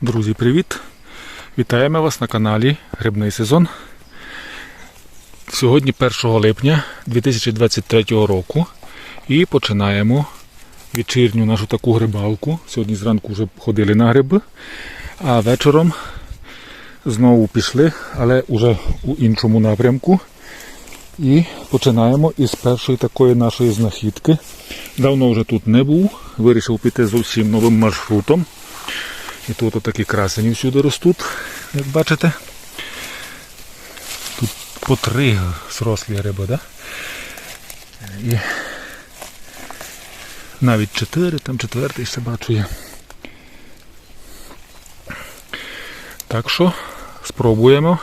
Друзі, привіт! Вітаємо вас на каналі Грибний сезон. Сьогодні 1 липня 2023 року і починаємо вечірню нашу таку грибалку. Сьогодні зранку вже ходили на гриби, а вечором знову пішли, але вже у іншому напрямку. І починаємо із першої такої нашої знахідки. Давно вже тут не був, вирішив піти зовсім новим маршрутом. І тут отакі красені всюди ростуть, як бачите. Тут по три зрослі риби, да? І навіть чотири, там четвертий ще бачу є. Так що спробуємо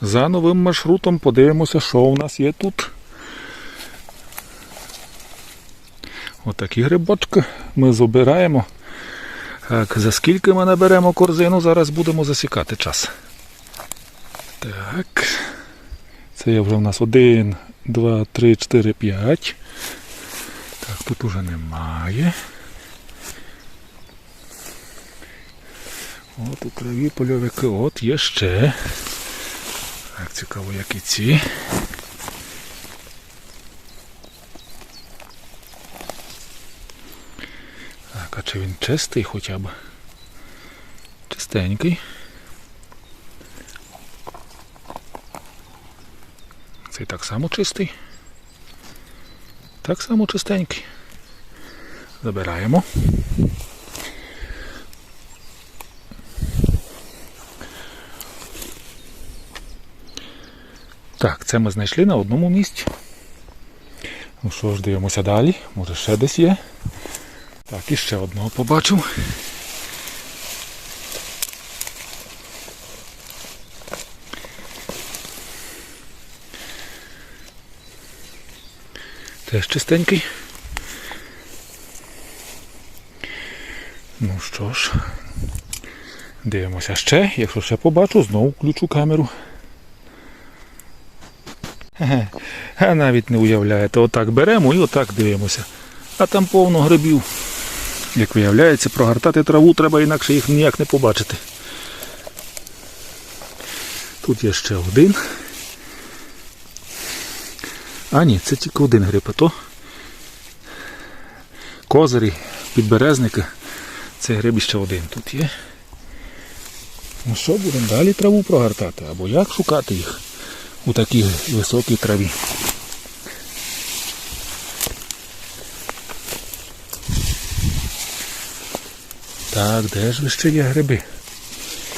за новим маршрутом, подивимося, що у нас є тут. Отакі грибочки ми забираємо. Так, за скільки ми наберемо корзину, зараз будемо засікати час. Так. Це є вже в нас 1, 2, 3, 4, 5. Так, тут уже немає. От у траві польовики, от є ще. Так, цікаво, як і ці. Так, а чи він чистий хоча б? Чистенький. Цей так само чистий. Так само чистенький. Забираємо. Так, це ми знайшли на одному місці. Ну що ж, дивимося далі. Може ще десь є. Так, і ще одного побачив. Теж чистенький. Ну що ж, дивимося ще. Якщо ще побачу, знову включу камеру. Хе-хе. А навіть не уявляєте, отак беремо і отак дивимося. А там повно грибів. Як виявляється, прогортати траву треба, інакше їх ніяк не побачити. Тут є ще один. А ні, це тільки один гриб, а то козирі, підберезники. Це гриб ще один тут є. Ну що, будемо далі траву прогортати? Або як шукати їх у такій високій траві? Так, де ж ви ще є гриби?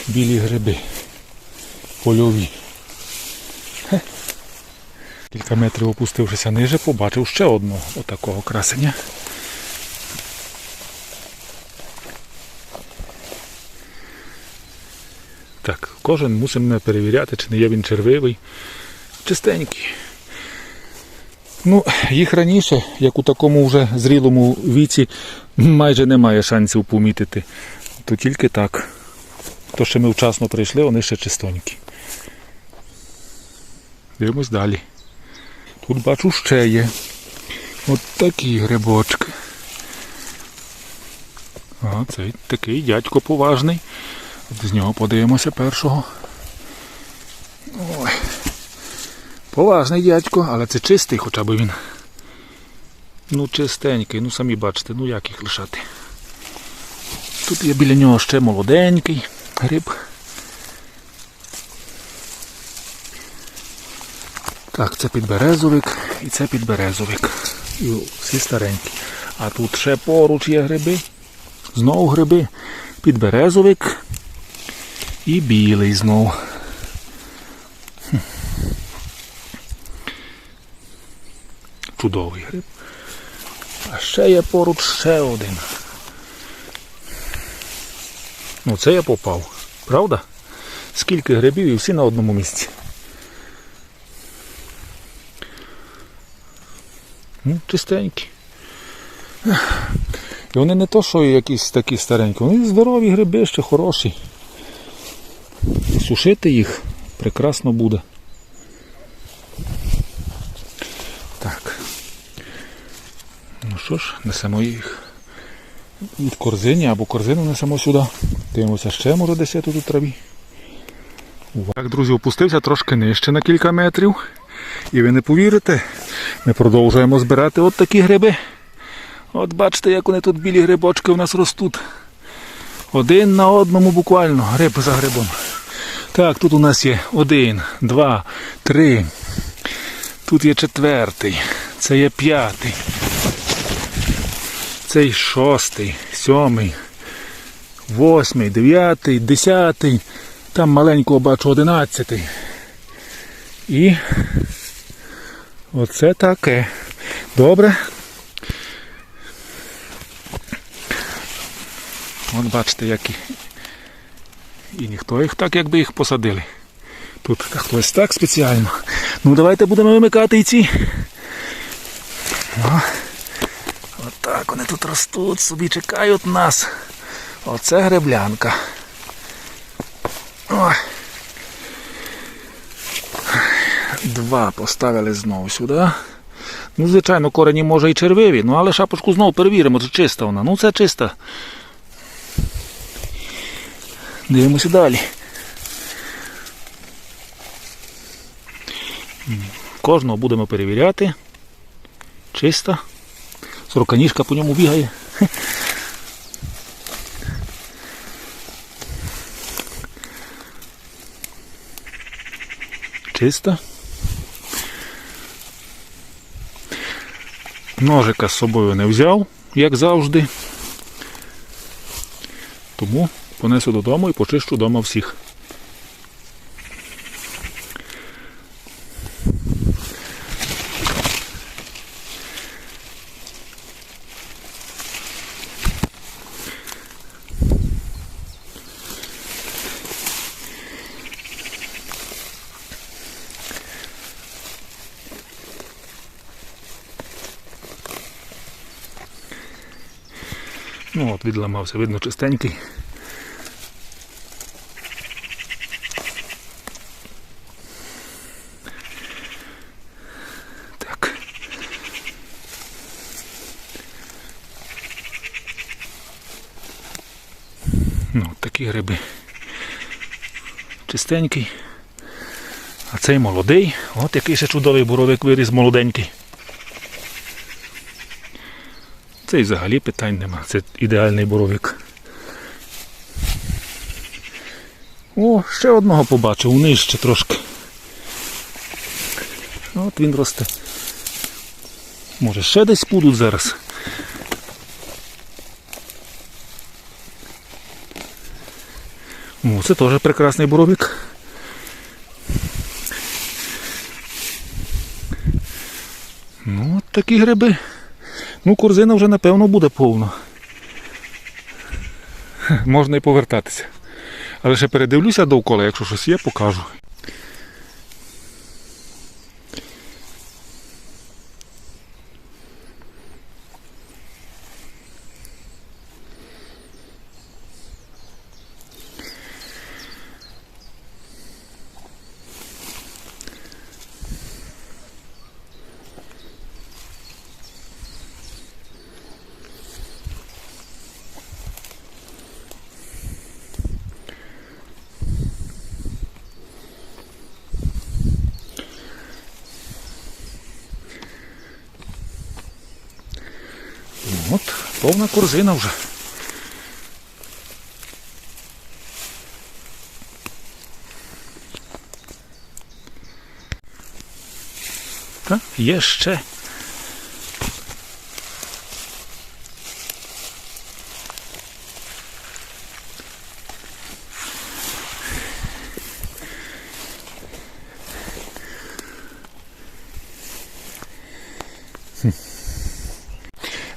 Білі гриби. Польові. Хе. Кілька метрів опустившися ниже, побачив ще одного отакого красення. Так, кожен мусимо перевіряти, чи не є він червивий. Чистенький. Ну, їх раніше, як у такому вже зрілому віці, майже немає шансів помітити. То тільки так. То, що ми вчасно прийшли, вони ще чистенькі. Дивимось далі. Тут бачу ще є. От такі грибочки. А, цей такий дядько поважний. З нього подивимося першого. Ой. Поважний дядько, але це чистий хоча б він. Ну, чистенький, ну самі бачите, ну як їх лишати. Тут є біля нього ще молоденький гриб. Так, це підберезовик і це підберезовик. І всі старенькі. А тут ще поруч є гриби. Знову гриби. Підберезовик і білий знову. Чудовий гриб. А ще є поруч ще один. Ну це я попав. Правда? Скільки грибів і всі на одному місці. Ну, чистенькі. І вони не то, що якісь такі старенькі, вони здорові гриби, ще хороші. Сушити їх прекрасно буде. Ну що ж, несемо їх від корзині або корзину несемо сюди. Дивимося ще, може десь є тут у траві. Так, друзі, опустився трошки нижче на кілька метрів. І ви не повірите, ми продовжуємо збирати от такі гриби. От бачите, як вони тут білі грибочки у нас ростуть. Один на одному буквально, гриб за грибом. Так, тут у нас є один, два, три. Тут є четвертий, це є п'ятий. Цей шостий, сьомий, восьмий, дев'ятий, десятий. Там маленького бачу одинадцятий. І оце таке. Добре. От бачите, які. І ніхто їх так, якби їх посадили. Тут хтось так спеціально. Ну давайте будемо вимикати і ці. О, отак вони тут ростуть, собі чекають нас. Оце греблянка. Ой. Два поставили знову сюди. Ну, звичайно, корені може і червиві, ну але шапочку знову перевіримо, чи чиста вона. Ну це чиста. Дивимося далі. Кожного будемо перевіряти. Чиста. Сороканіжка по ньому бігає. Чиста. Ножика з собою не взяв, як завжди. Тому понесу додому і почищу вдома всіх. Ну от, відламався, видно чистенький. Ну, такі гриби. Чистенький. А цей молодий. От який ще чудовий буровик виріс молоденький. Це і взагалі питань нема. Це ідеальний боровик. О, ще одного побачив, нижче трошки. От він росте. Може ще десь будуть зараз. О, це теж прекрасний боровик. Ну, от такі гриби. Ну, корзина вже напевно буде повна. Можна і повертатися. Але ще передивлюся довкола, якщо щось є, покажу. От, повна корзина вже. Та, є ще.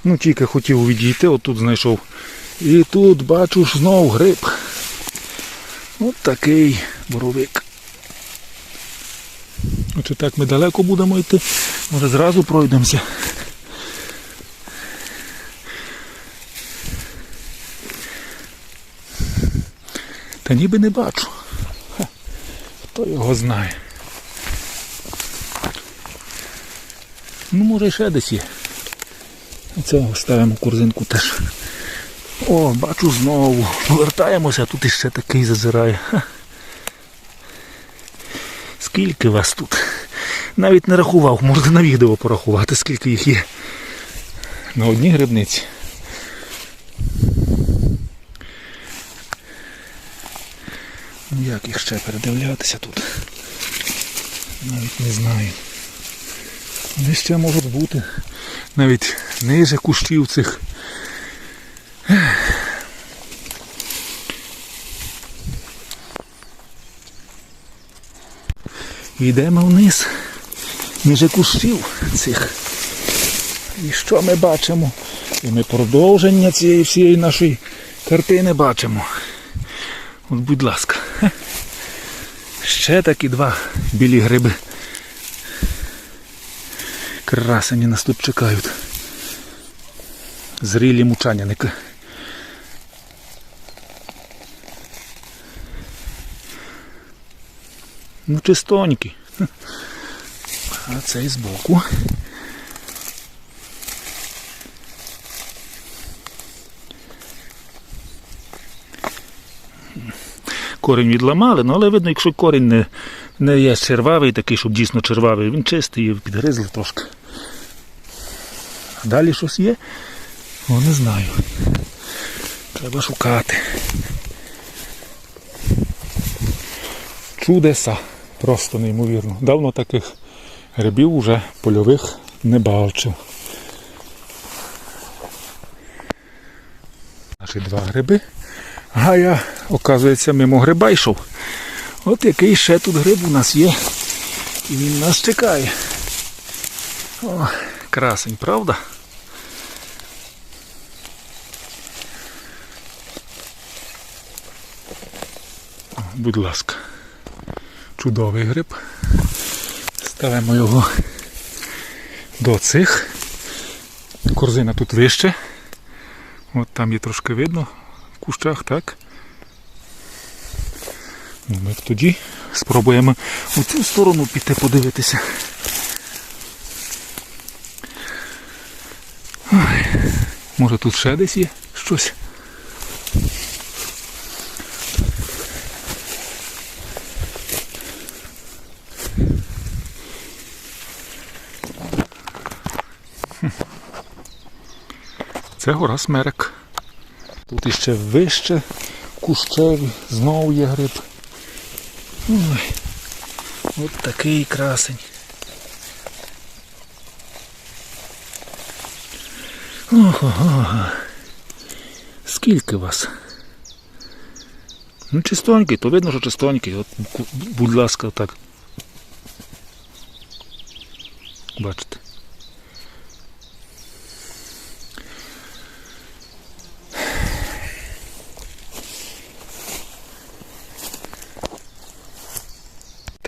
Ну, тільки хотів відійти, отут знайшов. І тут бачу ж знов гриб. От такий боровик. Чи так ми далеко будемо йти? Може зразу пройдемося. Та ніби не бачу. Хто його знає. Ну, може ще десь є. Оце ставимо корзинку теж. О, бачу знову. Повертаємося, тут іще такий зазирає. Скільки вас тут? Навіть не рахував, можна на відео порахувати, скільки їх є. На одній грибниці. Ну як їх ще передивлятися тут? Навіть не знаю. Вони ще можуть бути навіть ниже кущів цих. Йдемо вниз, між кущів цих. І що ми бачимо? І ми продовження цієї всієї нашої картини бачимо. От, будь ласка. Ще такі два білі гриби. Красені нас тут чекають. Зрілі мучаняники. Ну, чистонькі. А цей збоку. Корінь відламали, ну але видно, якщо корінь не, не є червавий, такий, щоб дійсно червавий, він чистий підгризли трошки. Далі щось є? О, не знаю. Треба шукати. Чудеса. Просто неймовірно. Давно таких грибів уже польових не бачив. Наші два гриби. А я, оказується, мимо гриба йшов. От який ще тут гриб у нас є. І він нас чекає. О, красень, правда? Будь ласка. Чудовий гриб. Ставимо його до цих. Корзина тут вище. От там є трошки видно в кущах, так? Ну, Ми тоді спробуємо у цю сторону піти подивитися. Ой, може тут ще десь є щось. Це гора Смерек. Тут іще вище кущеві, знову є гриб. Ой, от такий красень. Ого. Скільки вас? Ну, чистонький, то видно, що чистонький. От, будь ласка, так. Бачите.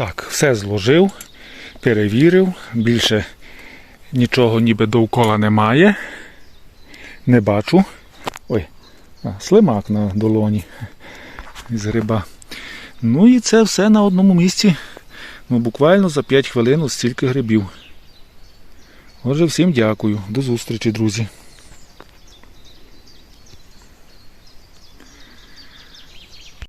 Так, все зложив, перевірив, більше нічого ніби довкола немає. Не бачу. Ой, слимак на долоні з гриба. Ну і це все на одному місці. Ну, буквально за 5 хвилин стільки грибів. Отже, всім дякую. До зустрічі, друзі.